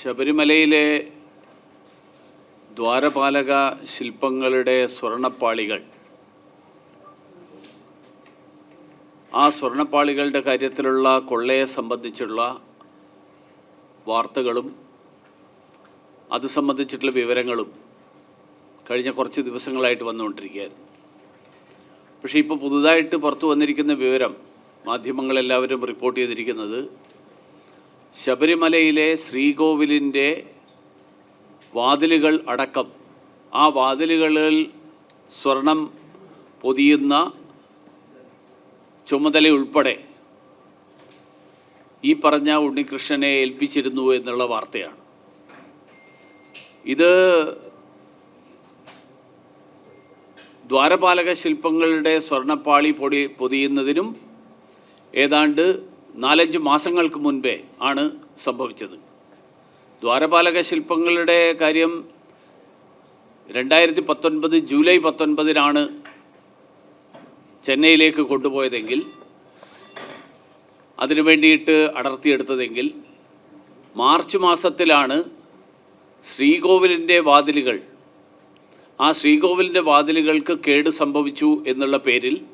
ശബരിമലയിലെ ദ്വാരപാലക ശില്പങ്ങളുടെ സ്വർണപ്പാളികൾ. ആ സ്വർണപ്പാളികളുടെ കാര്യത്തിലുള്ള കൊള്ളയെ സംബന്ധിച്ചുള്ള വാർത്തകളും അത് സംബന്ധിച്ചിട്ടുള്ള വിവരങ്ങളും കഴിഞ്ഞ കുറച്ച് ദിവസങ്ങളായിട്ട് വന്നുകൊണ്ടിരിക്കുകയായിരുന്നു. പക്ഷേ ഇപ്പോൾ പുതുതായിട്ട് പുറത്തു വന്നിരിക്കുന്ന വിവരം മാധ്യമങ്ങളെല്ലാവരും റിപ്പോർട്ട് ചെയ്തിരിക്കുന്നത് ശബരിമലയിലെ ശ്രീകോവിലിന്റെ വാതിലുകൾ അടക്കം ആ വാതിലുകളിൽ സ്വർണം പൊതിയുന്ന ചുമതലയുൾപ്പെടെ ഈ പറഞ്ഞ ഉണ്ണികൃഷ്ണനെ ഏൽപ്പിച്ചിരുന്നു എന്നുള്ള വാർത്തയാണ്. ഇത് ദ്വാരപാലക ശില്പങ്ങളുടെ സ്വർണപ്പാളി പൊടി പൊതിയുന്നതിനും ഏതാണ്ട് നാലഞ്ച് മാസങ്ങൾക്ക് മുൻപേ ആണ് സംഭവിച്ചത്. ദ്വാരപാലക ശില്പങ്ങളുടെ കാര്യം രണ്ടായിരത്തി പത്തൊൻപത് ജൂലൈ പത്തൊൻപതിനാണ് ചെന്നൈയിലേക്ക് കൊണ്ടുപോയതെങ്കിൽ അതിനു വേണ്ടിയിട്ട് അടർത്തിയെടുത്തതെങ്കിൽ മാർച്ച് മാസത്തിലാണ് ശ്രീകോവിലിന്റെ വാതിലുകൾ. ആ ശ്രീകോവിലിന്റെ വാതിലുകൾക്ക് കേട് സംഭവിച്ചു എന്നുള്ള പേരിൽ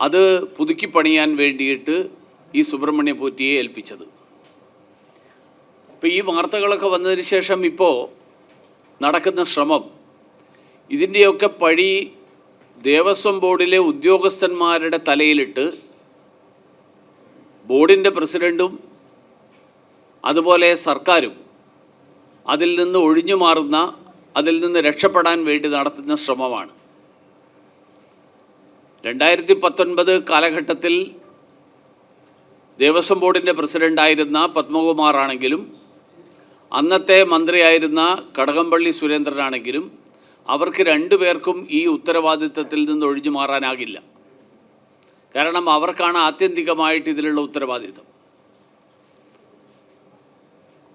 അത് പുതുക്കി പണിയാൻ വേണ്ടിയിട്ട് ഈ സുബ്രഹ്മണ്യ പോറ്റിയെ ഏൽപ്പിച്ചത്. ഇപ്പോൾ ഈ വാർത്തകളൊക്കെ വന്നതിന് ശേഷം ഇപ്പോൾ നടക്കുന്ന ശ്രമം ഇതിന്റെയൊക്കെ പഴി ദേവസ്വം ബോർഡിലെ ഉദ്യോഗസ്ഥന്മാരുടെ തലയിലിട്ട് ബോർഡിന്റെ പ്രസിഡന്റും അതുപോലെ സർക്കാരും അതിൽ നിന്ന് ഒഴിഞ്ഞു മാറുന്ന അതിൽ നിന്ന് രക്ഷപ്പെടാൻ വേണ്ടി നടത്തുന്ന ശ്രമമാണ്. രണ്ടായിരത്തി പത്തൊൻപത് കാലഘട്ടത്തിൽ ദേവസ്വം ബോർഡിന്റെ പ്രസിഡന്റായിരുന്ന പത്മകുമാർ ആണെങ്കിലും അന്നത്തെ മന്ത്രിയായിരുന്ന കടകംപള്ളി സുരേന്ദ്രനാണെങ്കിലും അവർക്ക് രണ്ടുപേർക്കും ഈ ഉത്തരവാദിത്തത്തിൽ നിന്ന് ഒഴിഞ്ഞു മാറാനാകില്ല. കാരണം അവർക്കാണ് ആത്യന്തികമായിട്ട് ഇതിലുള്ള ഉത്തരവാദിത്തം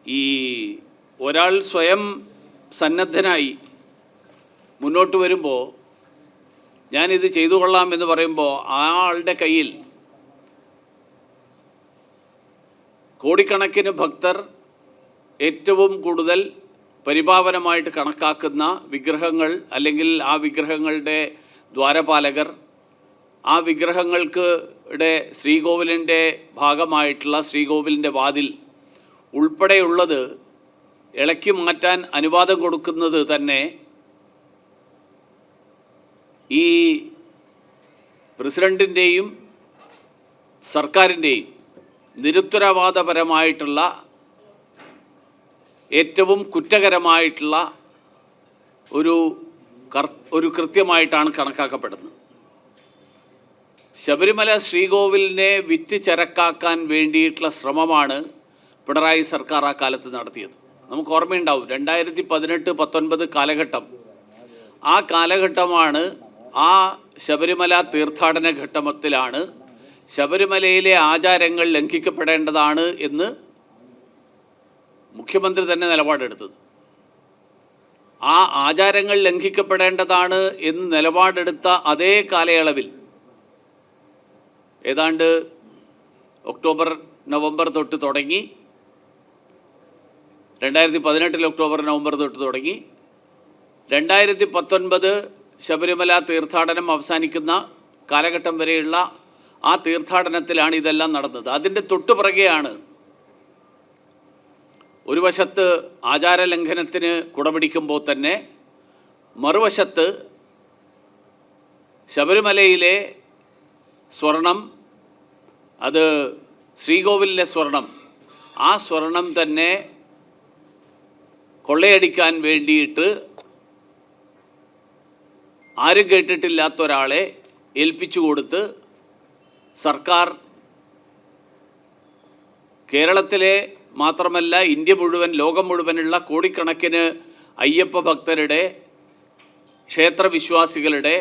ഈ ഒരാൾ സ്വയം സന്നദ്ധനായി മുന്നോട്ട് വരുമ്പോൾ ഞാനിത് ചെയ്തു കൊള്ളാം എന്ന് പറയുമ്പോൾ ആ ആളുടെ കയ്യിൽ കോടിക്കണക്കിന് ഭക്തർ ഏറ്റവും കൂടുതൽ പരിപാവനമായിട്ട് കണക്കാക്കുന്ന വിഗ്രഹങ്ങൾ അല്ലെങ്കിൽ ആ വിഗ്രഹങ്ങളുടെ ദ്വാരപാലകർ ആ വിഗ്രഹങ്ങൾക്ക് ഇവിടെ ശ്രീകോവിലിന്റെ ഭാഗമായിട്ടുള്ള ശ്രീകോവിലിന്റെ വാതിൽ ഉൾപ്പെടെയുള്ളത് ഇളക്കി മാറ്റാൻ അനുവാദം കൊടുക്കുന്നത് തന്നെ ഈ പ്രസിഡന്റിന്റെയും സർക്കാരിന്റെയും നിരുത്തരവാദപരമായിട്ടുള്ള ഏറ്റവും കുറ്റകരമായിട്ടുള്ള ഒരു ഒരു കൃത്യമായിട്ടാണ് കണക്കാക്കപ്പെടുന്നത്. ശബരിമല ശ്രീകോവിലിനെ വിറ്റ് ചരക്കാക്കാൻ വേണ്ടിയിട്ടുള്ള ശ്രമമാണ് പിണറായി സർക്കാർ ആ കാലത്ത് നടത്തിയത്. നമുക്ക് ഓർമ്മയുണ്ടാവും രണ്ടായിരത്തി പതിനെട്ട് പത്തൊൻപത് കാലഘട്ടം. ആ കാലഘട്ടമാണ് ആ ശബരിമല തീർത്ഥാടന ഘട്ടത്തിലാണ് ശബരിമലയിലെ ആചാരങ്ങൾ ലംഘിക്കപ്പെടേണ്ടതാണ് എന്ന് മുഖ്യമന്ത്രി തന്നെ നിലപാടെടുത്തത്. ആ ആചാരങ്ങൾ ലംഘിക്കപ്പെടേണ്ടതാണ് എന്ന് നിലപാടെടുത്ത അതേ കാലയളവിൽ ഏതാണ്ട് ഒക്ടോബർ നവംബർ തൊട്ട് തുടങ്ങി രണ്ടായിരത്തി പതിനെട്ടിൽ ഒക്ടോബർ നവംബർ തൊട്ട് തുടങ്ങി രണ്ടായിരത്തി പത്തൊൻപത് ശബരിമല തീർത്ഥാടനം അവസാനിക്കുന്ന കാലഘട്ടം വരെയുള്ള ആ തീർത്ഥാടനത്തിലാണ് ഇതെല്ലാം നടന്നത്. അതിന്റെ തൊട്ടുപിറകെയാണ് ഒരു വശത്ത് ആചാരലംഘനത്തിന് കുടപിടിക്കുമ്പോൾ തന്നെ മറുവശത്ത് ശബരിമലയിലെ സ്വർണം അത് ശ്രീകോവിലിലെ സ്വർണം ആ സ്വർണം തന്നെ കൊള്ളയടിക്കാൻ വേണ്ടിയിട്ട് ആരും കേട്ടിട്ടില്ലാത്ത ഒരാളെ ഏൽപ്പിച്ചു കൊടുത്ത് സർക്കാർ കേരളത്തിലെ മാത്രമല്ല ഇന്ത്യ മുഴുവൻ ലോകം മുഴുവനുള്ള കോടിക്കണക്കിന് അയ്യപ്പ ഭക്തരുടെ ക്ഷേത്ര വിശ്വാസികളുടെ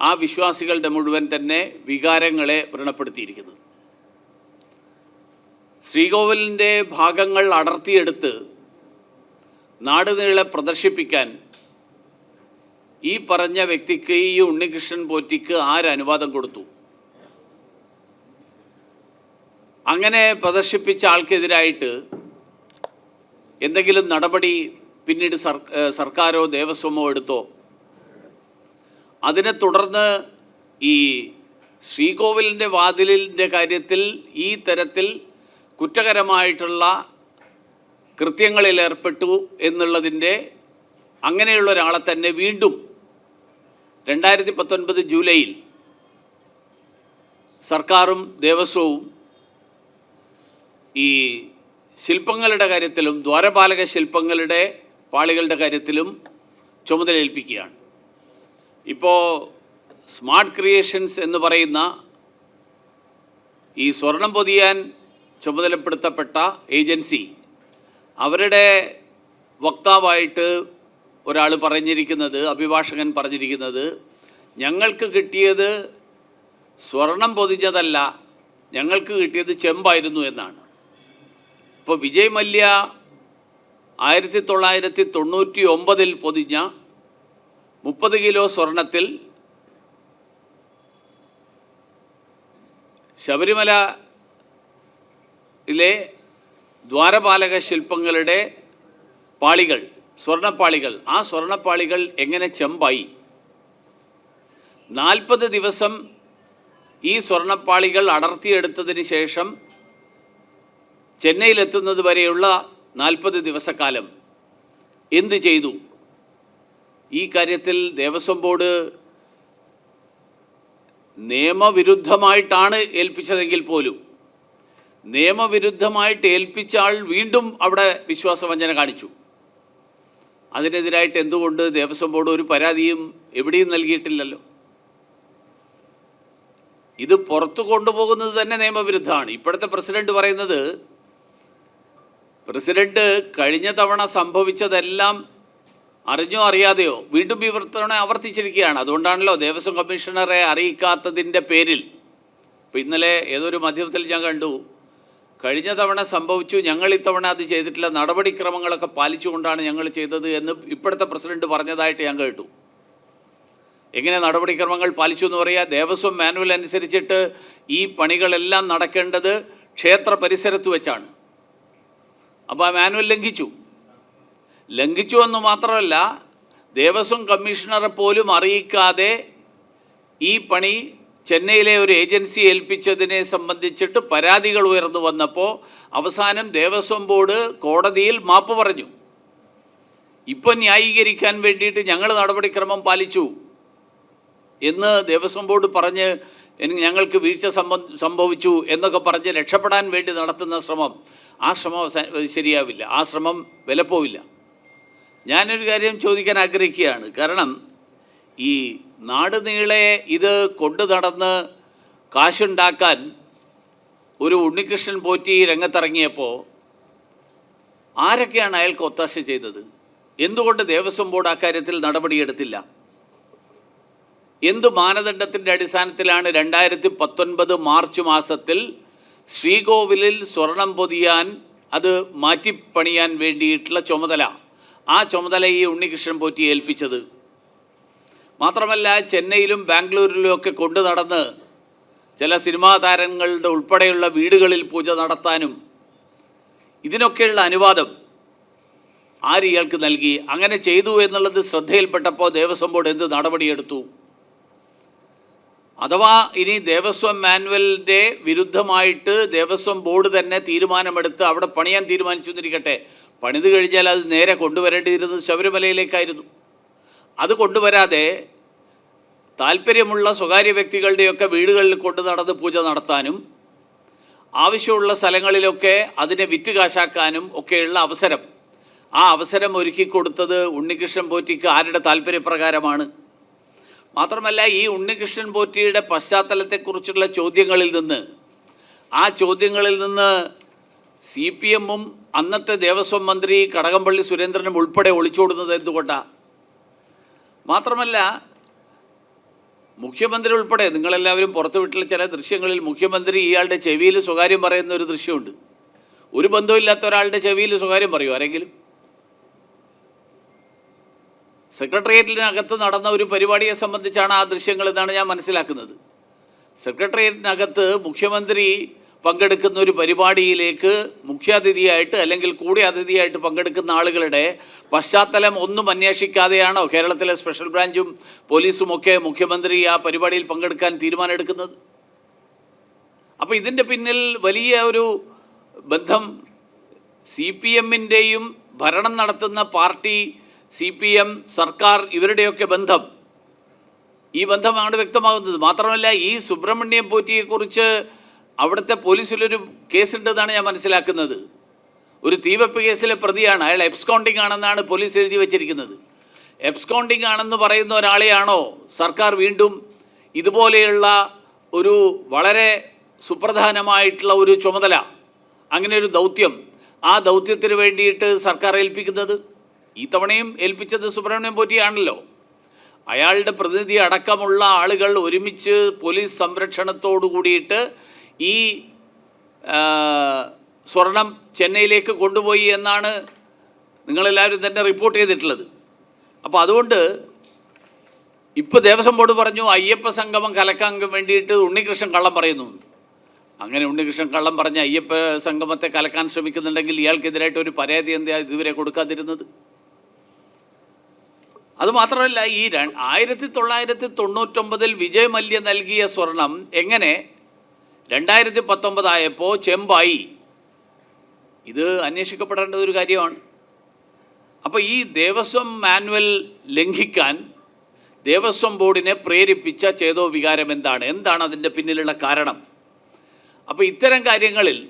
ആ വിശ്വാസികളുടെ മുഴുവൻ തന്നെ വികാരങ്ങളെ വ്രണപ്പെടുത്തിയിരിക്കുന്നത് ശ്രീകോവിലിന്റെ ഭാഗങ്ങൾ അടർത്തിയെടുത്ത് നാടുനീളെ പ്രദർശിപ്പിക്കാൻ ഈ പറഞ്ഞ വ്യക്തിക്ക് ഈ ഉണ്ണികൃഷ്ണൻ പോറ്റിക്ക് ആരനുവാദം കൊടുത്തു? അങ്ങനെ പ്രദർശിപ്പിച്ച ആൾക്കെതിരായിട്ട് എന്തെങ്കിലും നടപടി പിന്നീട് സർക്കാരോ ദേവസ്വമോ എടുത്തോ? അതിനെ തുടർന്ന് ഈ ശ്രീകോവിലിന്റെ വാതിലിന്റെ കാര്യത്തിൽ ഈ തരത്തിൽ കുറ്റകരമായിട്ടുള്ള കൃത്യങ്ങളിൽ ഏർപ്പെട്ടു എന്നുള്ളതിന്റെ അങ്ങനെയുള്ള ഒരാളെ തന്നെ വീണ്ടും രണ്ടായിരത്തി പത്തൊൻപത് ജൂലൈയിൽ സർക്കാരും ദേവസ്വവും ഈ ശില്പങ്ങളുടെ കാര്യത്തിലും ദ്വാരപാലക ശില്പങ്ങളുടെ പാളികളുടെ കാര്യത്തിലും ചുമതലയേൽപ്പിക്കുകയാണ്. ഇപ്പോൾ സ്മാർട്ട് ക്രിയേഷൻസ് എന്ന് പറയുന്ന ഈ സ്വർണം പൊതിയാൻ ചുമതലപ്പെടുത്തപ്പെട്ട ഏജൻസി അവരുടെ വക്താവായിട്ട് ഒരാൾ പറഞ്ഞിരിക്കുന്നത് അഭിഭാഷകൻ പറഞ്ഞിരിക്കുന്നത് ഞങ്ങൾക്ക് കിട്ടിയത് സ്വർണം പൊതിഞ്ഞതല്ല ഞങ്ങൾക്ക് കിട്ടിയത് ചെമ്പായിരുന്നു എന്നാണ്. ഇപ്പോൾ വിജയ് മല്യ ആയിരത്തി തൊള്ളായിരത്തി തൊണ്ണൂറ്റി ഒമ്പതിൽ പൊതിഞ്ഞ മുപ്പത് കിലോ സ്വർണത്തിൽ ശബരിമലയിലെ ദ്വാരപാലക ശില്പങ്ങളുടെ പാളികൾ സ്വർണപ്പാളികൾ. ആ സ്വർണപ്പാളികൾ എങ്ങനെ ചെമ്പായി? നാൽപ്പത് ദിവസം ഈ സ്വർണപ്പാളികൾ അടർത്തിയെടുത്തതിന് ശേഷം ചെന്നൈയിലെത്തുന്നത് വരെയുള്ള നാൽപ്പത് ദിവസക്കാലം എന്ത് ചെയ്തു? ഈ കാര്യത്തിൽ ദേവസ്വം ബോർഡ് നിയമവിരുദ്ധമായിട്ടാണ് ഏൽപ്പിച്ചതെങ്കിൽ പോലും നിയമവിരുദ്ധമായിട്ട് ഏൽപ്പിച്ച ആൾ വീണ്ടും അവിടെ വിശ്വാസവഞ്ചന കാണിച്ചു. അതിനെതിരായിട്ട് എന്തുകൊണ്ട് ദേവസ്വം ബോർഡ് ഒരു പരാതിയും എവിടെയും നൽകിയിട്ടില്ലല്ലോ? ഇത് പുറത്തു കൊണ്ടുപോകുന്നത് തന്നെ നിയമവിരുദ്ധമാണ്. ഇപ്പോഴത്തെ പ്രസിഡന്റ് പറയുന്നത് പ്രസിഡന്റ് കഴിഞ്ഞ തവണ സംഭവിച്ചതെല്ലാം അറിഞ്ഞോ അറിയാതെയോ വീണ്ടും വിവർത്തനം ആവർത്തിച്ചിരിക്കുകയാണ്. അതുകൊണ്ടാണല്ലോ ദേവസ്വം കമ്മീഷണറെ അറിയിക്കാത്തതിന്റെ പേരിൽ. ഇപ്പം ഇന്നലെ ഏതൊരു മാധ്യമത്തിൽ ഞാൻ കണ്ടു കഴിഞ്ഞ തവണ സംഭവിച്ചു. ഞങ്ങൾ ഇത്തവണ അത് ചെയ്തിട്ടില്ല. നടപടിക്രമങ്ങളൊക്കെ പാലിച്ചുകൊണ്ടാണ് ഞങ്ങൾ ചെയ്തത് എന്ന് ഇപ്പോഴത്തെ പ്രസിഡന്റ് പറഞ്ഞതായിട്ട് ഞാൻ കേട്ടു. എങ്ങനെ നടപടിക്രമങ്ങൾ പാലിച്ചു എന്ന് പറയുക ദേവസ്വം മാനുവൽ അനുസരിച്ചിട്ട് ഈ പണികളെല്ലാം നടക്കേണ്ടത് ക്ഷേത്ര പരിസരത്ത് വെച്ചാണ്. അപ്പോൾ ആ മാനുവൽ ലംഘിച്ചു. ലംഘിച്ചു എന്ന് മാത്രമല്ല ദേവസ്വം കമ്മീഷണറെ പോലും അറിയിക്കാതെ ഈ പണി ചെന്നൈയിലെ ഒരു ഏജൻസി ഏൽപ്പിച്ചതിനെ സംബന്ധിച്ചിട്ട് പരാതികൾ ഉയർന്നു വന്നപ്പോൾ അവസാനം ദേവസ്വം ബോർഡ് കോടതിയിൽ മാപ്പ് പറഞ്ഞു. ഇപ്പം ന്യായീകരിക്കാൻ വേണ്ടിയിട്ട് ഞങ്ങൾ നടപടിക്രമം പാലിച്ചു എന്ന് ദേവസ്വം ബോർഡ് പറഞ്ഞ് ഞങ്ങൾക്ക് വീഴ്ച സംഭവിച്ചു എന്നൊക്കെ പറഞ്ഞ് രക്ഷപ്പെടാൻ വേണ്ടി നടത്തുന്ന ശ്രമം. ആ ശ്രമം ശരിയാവില്ല. ആ ശ്രമം വിലപ്പോവില്ല. ഞാനൊരു കാര്യം ചോദിക്കാൻ ആഗ്രഹിക്കുകയാണ്. കാരണം ഈ നാട് നീളെ ഇത് കൊണ്ടു നടന്ന് കാശുണ്ടാക്കാൻ ഒരു ഉണ്ണികൃഷ്ണൻ പോറ്റി രംഗത്തിറങ്ങിയപ്പോൾ ആരൊക്കെയാണ് അയാൾക്ക് ഒത്താശ ചെയ്തത്? എന്തുകൊണ്ട് ദേവസ്വം ബോർഡ് അക്കാര്യത്തിൽ നടപടിയെടുത്തില്ല? എന്ത് മാനദണ്ഡത്തിന്റെ അടിസ്ഥാനത്തിലാണ് രണ്ടായിരത്തി പത്തൊൻപത് മാർച്ച് മാസത്തിൽ ശ്രീകോവിലിൽ സ്വർണം പൊതിയാൻ അത് മാറ്റിപ്പണിയാൻ വേണ്ടിയിട്ടുള്ള ചുമതല? ആ ചുമതല ഈ ഉണ്ണികൃഷ്ണൻ പോറ്റി ഏൽപ്പിച്ചത്. മാത്രമല്ല ചെന്നൈയിലും ബാംഗ്ലൂരിലും ഒക്കെ കൊണ്ടു നടന്ന് ചില സിനിമാ താരങ്ങളുടെ ഉൾപ്പെടെയുള്ള വീടുകളിൽ പൂജ നടത്താനും ഇതിനൊക്കെയുള്ള അനുവാദം ആര് ഇയാൾക്ക് നൽകി? അങ്ങനെ ചെയ്തു എന്നുള്ളത് ശ്രദ്ധയിൽപ്പെട്ടപ്പോൾ ദേവസ്വം ബോർഡ് എന്ത് നടപടിയെടുത്തു? അഥവാ ഇനി ദേവസ്വം മാനുവലിന്റെ വിരുദ്ധമായിട്ട് ദേവസ്വം ബോർഡ് തന്നെ തീരുമാനമെടുത്ത് അവിടെ പണിയാൻ തീരുമാനിച്ചു എന്നിരിക്കട്ടെ. പണിത് കഴിഞ്ഞാൽ അത് നേരെ കൊണ്ടുവരേണ്ടിയിരുന്നത് ശബരിമലയിലേക്കായിരുന്നു. അത് കൊണ്ടുവരാതെ താല്പര്യമുള്ള സ്വകാര്യ വ്യക്തികളുടെയൊക്കെ വീടുകളിൽ കൊണ്ടു നടന്ന് പൂജ നടത്താനും ആവശ്യമുള്ള സ്ഥലങ്ങളിലൊക്കെ അതിനെ വിറ്റ് കാശാക്കാനും ഒക്കെയുള്ള അവസരം. ആ അവസരം ഒരുക്കി കൊടുത്തത് ഉണ്ണികൃഷ്ണൻ പോറ്റിക്ക് ആരുടെ താല്പര്യപ്രകാരമാണ്? മാത്രമല്ല ഈ ഉണ്ണികൃഷ്ണൻ പോറ്റിയുടെ പശ്ചാത്തലത്തെക്കുറിച്ചുള്ള ചോദ്യങ്ങളിൽ നിന്ന് ആ ചോദ്യങ്ങളിൽ നിന്ന് സി പി എമ്മും അന്നത്തെ ദേവസ്വം മന്ത്രി കടകംപള്ളി സുരേന്ദ്രനും ഉൾപ്പെടെ ഒളിച്ചോടുന്നത് എന്തുകൊണ്ടാണ് മാത്രമല്ല മുഖ്യമന്ത്രി ഉൾപ്പെടെ നിങ്ങളെല്ലാവരും പുറത്തുവിട്ടുള്ള ചില ദൃശ്യങ്ങളിൽ മുഖ്യമന്ത്രി ഇയാളുടെ ചെവിയിൽ സ്വകാര്യം പറയുന്ന ഒരു ദൃശ്യമുണ്ട്. ഒരു ബന്ധമില്ലാത്ത ഒരാളുടെ ചെവിയിൽ സ്വകാര്യം പറയൂ ആരെങ്കിലും. സെക്രട്ടേറിയറ്റിനകത്ത് നടന്ന ഒരു പരിപാടിയെ സംബന്ധിച്ചാണ് ആ ദൃശ്യങ്ങൾ എന്നാണ് ഞാൻ മനസ്സിലാക്കുന്നത്. സെക്രട്ടേറിയറ്റിനകത്ത് മുഖ്യമന്ത്രി പങ്കെടുക്കുന്ന ഒരു പരിപാടിയിലേക്ക് മുഖ്യാതിഥിയായിട്ട് അല്ലെങ്കിൽ കൂടി അതിഥിയായിട്ട് പങ്കെടുക്കുന്ന ആളുകളുടെ പശ്ചാത്തലം ഒന്നും അന്വേഷിക്കാതെയാണോ കേരളത്തിലെ സ്പെഷ്യൽ ബ്രാഞ്ചും പോലീസും ഒക്കെ മുഖ്യമന്ത്രി ആ പരിപാടിയിൽ പങ്കെടുക്കാൻ തീരുമാനമെടുക്കുന്നത്? അപ്പോൾ ഇതിന്റെ പിന്നിൽ വലിയ ഒരു ബന്ധം സി പി എമ്മിന്റെയും ഭരണം നടത്തുന്ന പാർട്ടി സി പി എം സർക്കാർ ഇവരുടെയൊക്കെ ബന്ധം. ഈ ബന്ധമാണ് വ്യക്തമാകുന്നത്. മാത്രമല്ല ഈ സുബ്രഹ്മണ്യം പോറ്റിയെക്കുറിച്ച് അവിടുത്തെ പോലീസിലൊരു കേസുണ്ടെന്നാണ് ഞാൻ മനസ്സിലാക്കുന്നത്. ഒരു തീവെപ്പ് കേസിലെ പ്രതിയാണ്. അയാൾ എബ്സ്കോണ്ടിങ് ആണെന്നാണ് പോലീസ് എഴുതി വെച്ചിരിക്കുന്നത്. എബ്സ്കോണ്ടിങ് ആണെന്ന് പറയുന്ന ഒരാളെയാണോ സർക്കാർ വീണ്ടും ഇതുപോലെയുള്ള ഒരു വളരെ സുപ്രധാനമായിട്ടുള്ള ഒരു ചുമതല അങ്ങനെ ഒരു ദൗത്യം ആ ദൗത്യത്തിന് വേണ്ടിയിട്ട് സർക്കാർ ഏൽപ്പിക്കുന്നത്? ഈ തവണയും ഏൽപ്പിച്ചത് സുബ്രഹ്മണ്യം പോറ്റിയാണല്ലോ. അയാളുടെ പ്രതിനിധി അടക്കമുള്ള ആളുകൾ ഒരുമിച്ച് പോലീസ് സംരക്ഷണത്തോടു കൂടിയിട്ട് ഈ സ്വർണം ചെന്നൈയിലേക്ക് കൊണ്ടുപോയി എന്നാണ് നിങ്ങളെല്ലാവരും തന്നെ റിപ്പോർട്ട് ചെയ്തിട്ടുള്ളത്. അപ്പോൾ അതുകൊണ്ട് ഇപ്പോൾ ദേവസ്വം ബോർഡ് പറഞ്ഞു അയ്യപ്പ സംഗമം കലക്കാൻ വേണ്ടിയിട്ട് ഉണ്ണികൃഷ്ണൻ കള്ളം പറയുന്നു. അങ്ങനെ ഉണ്ണികൃഷ്ണൻ കള്ളം പറഞ്ഞ അയ്യപ്പ സംഗമത്തെ കലക്കാൻ ശ്രമിക്കുന്നുണ്ടെങ്കിൽ ഇയാൾക്കെതിരായിട്ട് ഒരു പരാതി എന്താ ഇതുവരെ കൊടുക്കാതിരുന്നത്? അതുമാത്രമല്ല ഈ ആയിരത്തി തൊള്ളായിരത്തി തൊണ്ണൂറ്റൊമ്പതിൽ വിജയ് മല്യ നൽകിയ സ്വർണം എങ്ങനെ രണ്ടായിരത്തി പത്തൊമ്പതായപ്പോൾ ചെമ്പായി. ഇത് അന്വേഷിക്കപ്പെടേണ്ട ഒരു കാര്യമാണ്. അപ്പോൾ ഈ ദേവസ്വം മാനുവൽ ലംഘിക്കാൻ ദേവസ്വം ബോർഡിനെ പ്രേരിപ്പിച്ച ചേതോ വികാരം എന്താണ്? എന്താണ് അതിന്റെ പിന്നിലുള്ള കാരണം? അപ്പോൾ ഇത്തരം കാര്യങ്ങളിൽ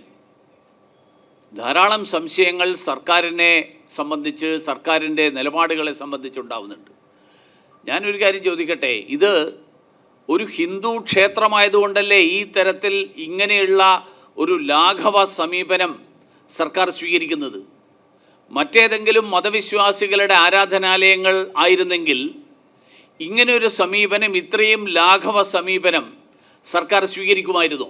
ധാരാളം സംശയങ്ങൾ സർക്കാരിനെ സംബന്ധിച്ച് സർക്കാരിന്റെ നിലപാടുകളെ സംബന്ധിച്ചുണ്ടാവുന്നുണ്ട് ഞാനൊരു കാര്യം ചോദിക്കട്ടെ? ഇത് ഒരു ഹിന്ദു ക്ഷേത്രമായതുകൊണ്ടല്ലേ ഈ തരത്തിൽ ഇങ്ങനെയുള്ള ഒരു ലാഘവ സമീപനം സർക്കാർ സ്വീകരിക്കുന്നത്? മറ്റേതെങ്കിലും മതവിശ്വാസികളുടെ ആരാധനാലയങ്ങൾ ആയിരുന്നെങ്കിൽ ഇങ്ങനെയൊരു സമീപനം ഇത്രയും ലാഘവ സമീപനം സർക്കാർ സ്വീകരിക്കുമായിരുന്നു.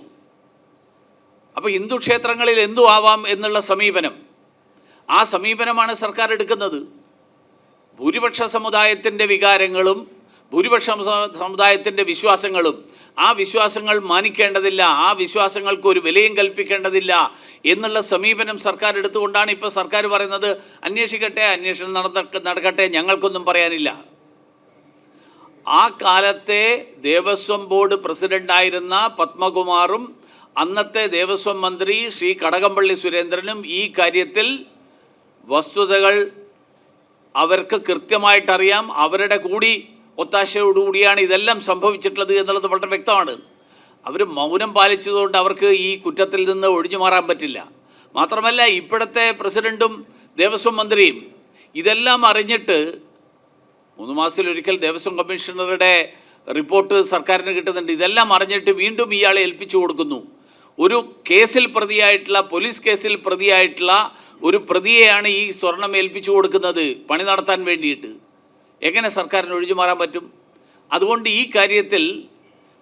അപ്പോൾ ഹിന്ദു ക്ഷേത്രങ്ങളിൽ എന്തു ആവാം എന്നുള്ള സമീപനം? ആ സമീപനമാണ് സർക്കാർ എടുക്കുന്നത്. ഭൂരിപക്ഷ സമുദായത്തിന്റെ വികാരങ്ങളും ഭൂരിപക്ഷ സമുദായത്തിന്റെ വിശ്വാസങ്ങളും ആ വിശ്വാസങ്ങൾ മാനിക്കേണ്ടതില്ല ആ വിശ്വാസങ്ങൾക്ക് ഒരു വിലയും കൽപ്പിക്കേണ്ടതില്ല എന്നുള്ള സമീപനം സർക്കാർ എടുത്തുകൊണ്ടാണ് ഇപ്പോൾ സർക്കാർ പറയുന്നത് അന്വേഷിക്കട്ടെ അന്വേഷണം നടന്ന നടക്കട്ടെ ഞങ്ങൾക്കൊന്നും പറയാനില്ല. ആ കാലത്തെ ദേവസ്വം ബോർഡ് പ്രസിഡന്റായിരുന്ന പത്മകുമാറും അന്നത്തെ ദേവസ്വം മന്ത്രി ശ്രീ കടകംപള്ളി സുരേന്ദ്രനും ഈ കാര്യത്തിൽ വസ്തുതകൾ അവർക്ക് കൃത്യമായിട്ടറിയാം. അവരുടെ കൂടി ഒത്താശയോടുകൂടിയാണ് ഇതെല്ലാം സംഭവിച്ചിട്ടുള്ളത് എന്നുള്ളത് വളരെ വ്യക്തമാണ്. അവർ മൗനം പാലിച്ചതുകൊണ്ട് അവർക്ക് ഈ കുറ്റത്തിൽ നിന്ന് ഒഴിഞ്ഞു മാറാൻ പറ്റില്ല. മാത്രമല്ല ഇപ്പോഴത്തെ പ്രസിഡന്റും ദേവസ്വം മന്ത്രിയും ഇതെല്ലാം അറിഞ്ഞിട്ട് മൂന്ന് മാസത്തിലൊരിക്കൽ ദേവസ്വം കമ്മീഷണറുടെ റിപ്പോർട്ട് സർക്കാരിന് കിട്ടുന്നുണ്ട്. ഇതെല്ലാം അറിഞ്ഞിട്ട് വീണ്ടും ഇയാളെ ഏൽപ്പിച്ചു കൊടുക്കുന്നു. ഒരു കേസിൽ പ്രതിയായിട്ടുള്ള പോലീസ് കേസിൽ പ്രതിയായിട്ടുള്ള ഒരു പ്രതിയെയാണ് ഈ സ്വർണം ഏൽപ്പിച്ചു കൊടുക്കുന്നത് പണി നടത്താൻ വേണ്ടിയിട്ട്. എങ്ങനെ സർക്കാരിന് ഒഴിഞ്ഞു മാറാൻ പറ്റും? അതുകൊണ്ട് ഈ കാര്യത്തിൽ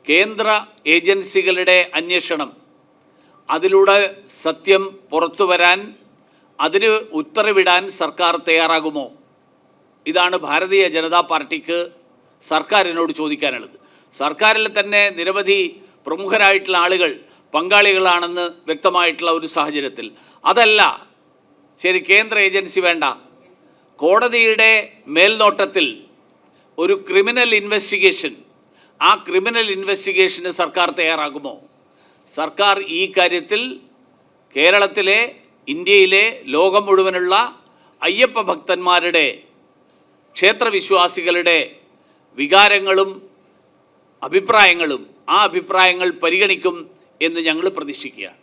കേന്ദ്ര ഏജൻസികളുടെ അന്വേഷണം അതിലൂടെ സത്യം പുറത്തു വരാൻ അതിന് ഉത്തരവിടാൻ സർക്കാർ തയ്യാറാകുമോ? ഇതാണ് ഭാരതീയ ജനതാ പാർട്ടിക്ക് സർക്കാരിനോട് ചോദിക്കാനുള്ളത്. സർക്കാരിൽ തന്നെ നിരവധി പ്രമുഖരായിട്ടുള്ള ആളുകൾ പങ്കാളികളാണെന്ന് വ്യക്തമായിട്ടുള്ള ഒരു സാഹചര്യത്തിൽ. അതല്ല ശരി കേന്ദ്ര ഏജൻസി വേണ്ട. കോടതിയുടെ മേൽനോട്ടത്തിൽ ഒരു ക്രിമിനൽ ഇൻവെസ്റ്റിഗേഷൻ ആ ക്രിമിനൽ ഇൻവെസ്റ്റിഗേഷന് സർക്കാർ തയ്യാറാകുമോ? സർക്കാർ ഈ കാര്യത്തിൽ കേരളത്തിലെ ഇന്ത്യയിലെ ലോകം മുഴുവനുള്ള അയ്യപ്പ ഭക്തന്മാരുടെ ക്ഷേത്രവിശ്വാസികളുടെ വികാരങ്ങളും അഭിപ്രായങ്ങളും ആ അഭിപ്രായങ്ങൾ പരിഗണിക്കും എന്ന് ഞങ്ങൾ പ്രതീക്ഷിക്കുകയാണ്.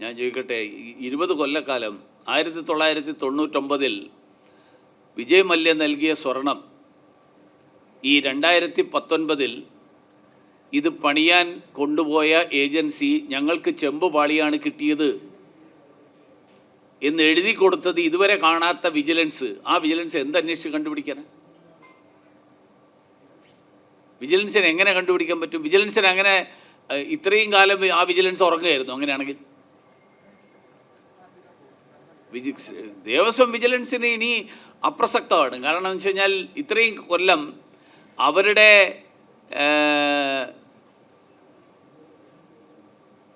ഞാൻ ചോദിക്കട്ടെ ഇരുപത് കൊല്ലക്കാലം ആയിരത്തി തൊള്ളായിരത്തി തൊണ്ണൂറ്റൊമ്പതിൽ വിജയ് മല്യ നൽകിയ സ്വർണം ഈ രണ്ടായിരത്തി പത്തൊൻപതിൽ ഇത് പണിയാൻ കൊണ്ടുപോയ ഏജൻസി ഞങ്ങൾക്ക് ചെമ്പ് പാളിയാണ് കിട്ടിയത് എന്ന് എഴുതി കൊടുത്തത് ഇതുവരെ കാണാത്ത വിജിലൻസ്. ആ വിജിലൻസ് എന്തന്വേഷിച്ച് കണ്ടുപിടിക്കാൻ? വിജിലൻസിന് എങ്ങനെ കണ്ടുപിടിക്കാൻ പറ്റും? വിജിലൻസിന് അങ്ങനെ ഇത്രയും കാലം ആ വിജിലൻസ് ഉറങ്ങുമായിരുന്നു അങ്ങനെയാണെങ്കിൽ. ദേവസ്വം വിജിലൻസിന് ഇനി അപ്രസക്തമാണ്. കാരണം എന്ന് വെച്ച് കഴിഞ്ഞാൽ ഇത്രയും കൊല്ലം അവരുടെ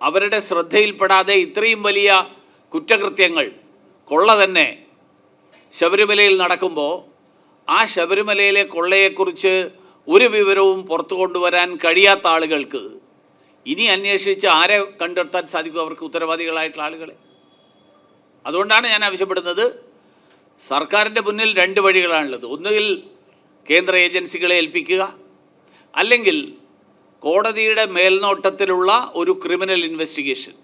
അവരുടെ ശ്രദ്ധയിൽപ്പെടാതെ ഇത്രയും വലിയ കുറ്റകൃത്യങ്ങൾ കൊള്ള തന്നെ ശബരിമലയിൽ നടക്കുമ്പോൾ ആ ശബരിമലയിലെ കൊള്ളയെക്കുറിച്ച് ഒരു വിവരവും പുറത്തു കൊണ്ടുവരാൻ കഴിയാത്ത ആളുകൾക്ക് ഇനി അന്വേഷിച്ച് ആരെ കണ്ടെത്താൻ സാധിക്കും? അവർക്ക് ഉത്തരവാദികളായിട്ടുള്ള ആളുകളെ. അതുകൊണ്ടാണ് ഞാൻ ആവശ്യപ്പെടുന്നത് സർക്കാരിന്റെ മുന്നിൽ രണ്ട് വഴികളാണുള്ളത്. ഒന്നുകിൽ കേന്ദ്ര ഏജൻസികളെ ഏൽപ്പിക്കുക അല്ലെങ്കിൽ കോടതിയുടെ മേൽനോട്ടത്തിലുള്ള ഒരു ക്രിമിനൽ ഇൻവെസ്റ്റിഗേഷൻ.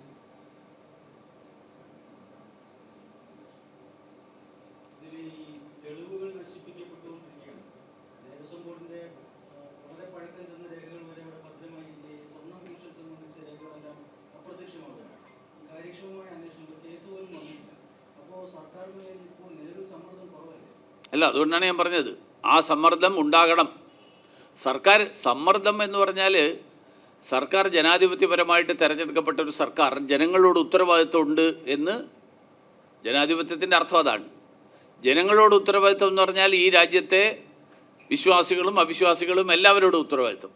അല്ല അതുകൊണ്ടാണ് ഞാൻ പറഞ്ഞത്. ആ സമ്മർദ്ദം ഉണ്ടാകണം. സർക്കാർ സമ്മർദ്ദം എന്ന് പറഞ്ഞാൽ സർക്കാർ ജനാധിപത്യപരമായിട്ട് തിരഞ്ഞെടുക്കപ്പെട്ട ഒരു സർക്കാർ ജനങ്ങളോട് ഉത്തരവാദിത്വമുണ്ട് എന്ന് ജനാധിപത്യത്തിന്റെ അർത്ഥം അതാണ്. ജനങ്ങളോട് ഉത്തരവാദിത്വം എന്ന് പറഞ്ഞാൽ ഈ രാജ്യത്തെ വിശ്വാസികളും അവിശ്വാസികളും എല്ലാവരോടും ഉത്തരവാദിത്വം.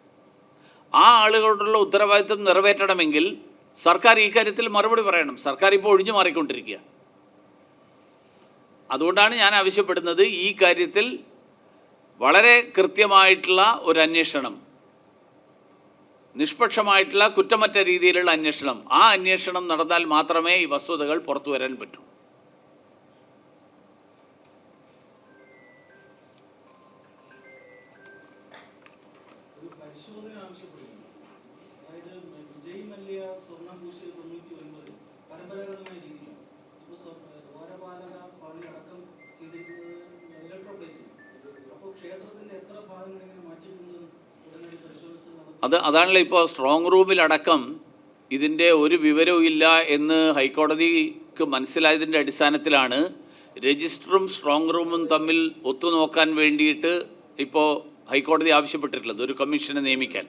ആ ആളുകളോടുള്ള ഉത്തരവാദിത്വം നിറവേറ്റണമെങ്കിൽ സർക്കാർ ഈ കാര്യത്തിൽ മറുപടി പറയണം. സർക്കാർ ഇപ്പോൾ ഒഴിഞ്ഞു മാറിക്കൊണ്ടിരിക്കുക അതുകൊണ്ടാണ് ഞാൻ ആവശ്യപ്പെടുന്നത് ഈ കാര്യത്തിൽ വളരെ കൃത്യമായിട്ടുള്ള ഒരു അന്വേഷണം നിഷ്പക്ഷമായിട്ടുള്ള കുറ്റമറ്റ രീതിയിലുള്ള അന്വേഷണം. ആ അന്വേഷണം നടന്നാൽ മാത്രമേ ഈ വസ്തുതകൾ പുറത്തു വരാൻ പറ്റൂ. പരമ്പരാഗതമായ രീതിയിലാണ്. ചെയ്തിരിക്കുന്നത് അപ്പോൾ ക്ഷേത്രത്തിന്റെ എത്ര അത് അതാണല്ലോ ഇപ്പോൾ സ്ട്രോങ് റൂമിലടക്കം ഇതിന്റെ ഒരു വിവരവും ഇല്ല എന്ന് ഹൈക്കോടതിക്ക് മനസ്സിലായതിന്റെ അടിസ്ഥാനത്തിലാണ് രജിസ്റ്ററും സ്ട്രോങ് റൂമും തമ്മിൽ ഒത്തുനോക്കാൻ വേണ്ടിയിട്ട് ഇപ്പോൾ ഹൈക്കോടതി ആവശ്യപ്പെട്ടിട്ടുള്ളത് ഒരു കമ്മീഷനെ നിയമിക്കാൻ.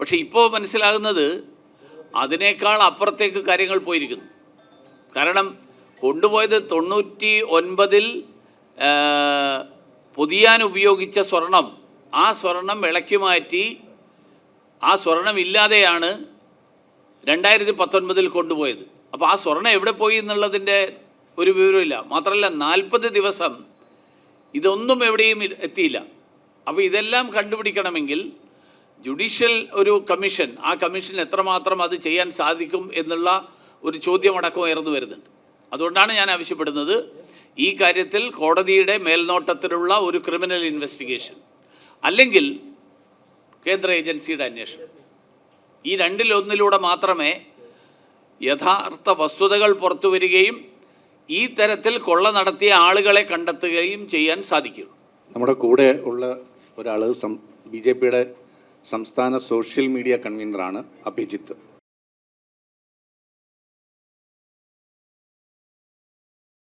പക്ഷേ ഇപ്പോൾ മനസ്സിലാകുന്നത് അതിനേക്കാൾ അപ്പുറത്തേക്ക് കാര്യങ്ങൾ പോയിരിക്കുന്നു. കാരണം കൊണ്ടുപോയത് തൊണ്ണൂറ്റി ഒൻപതിൽ പൊതിയാൻ ഉപയോഗിച്ച സ്വർണം. ആ സ്വർണം വിളക്കി മാറ്റി ആ സ്വർണം ഇല്ലാതെയാണ് രണ്ടായിരത്തി പത്തൊൻപതിൽ കൊണ്ടുപോയത്. അപ്പോൾ ആ സ്വർണം എവിടെ പോയി എന്നുള്ളതിന്റെ ഒരു വിവരമില്ല മാത്രമല്ല നാൽപ്പത് ദിവസം ഇതൊന്നും എവിടെയും എത്തിയില്ല. അപ്പോൾ ഇതെല്ലാം കണ്ടുപിടിക്കണമെങ്കിൽ ജുഡീഷ്യൽ ഒരു കമ്മീഷൻ ആ കമ്മീഷൻ എത്രമാത്രം അത് ചെയ്യാൻ സാധിക്കും എന്നുള്ള ഒരു ചോദ്യമടക്കം ഉയർന്നു വരുന്നുണ്ട്. അതുകൊണ്ടാണ് ഞാൻ ആവശ്യപ്പെടുന്നത് ഈ കാര്യത്തിൽ കോടതിയുടെ മേൽനോട്ടത്തിലുള്ള ഒരു ക്രിമിനൽ ഇൻവെസ്റ്റിഗേഷൻ അല്ലെങ്കിൽ കേന്ദ്ര ഏജൻസിയുടെ അന്വേഷണം. ഈ രണ്ടിലൊന്നിലൂടെ മാത്രമേ യഥാർത്ഥ വസ്തുതകൾ പുറത്തു വരികയും ഈ തരത്തിൽ കൊള്ള നടത്തിയ ആളുകളെ കണ്ടെത്തുകയും ചെയ്യാൻ സാധിക്കും. നമ്മുടെ കൂടെ ഉള്ള ഒരാൾ സം ബി ജെ പിയുടെ സംസ്ഥാന സോഷ്യൽ മീഡിയ കൺവീനറാണ് അഭിജിത്ത്.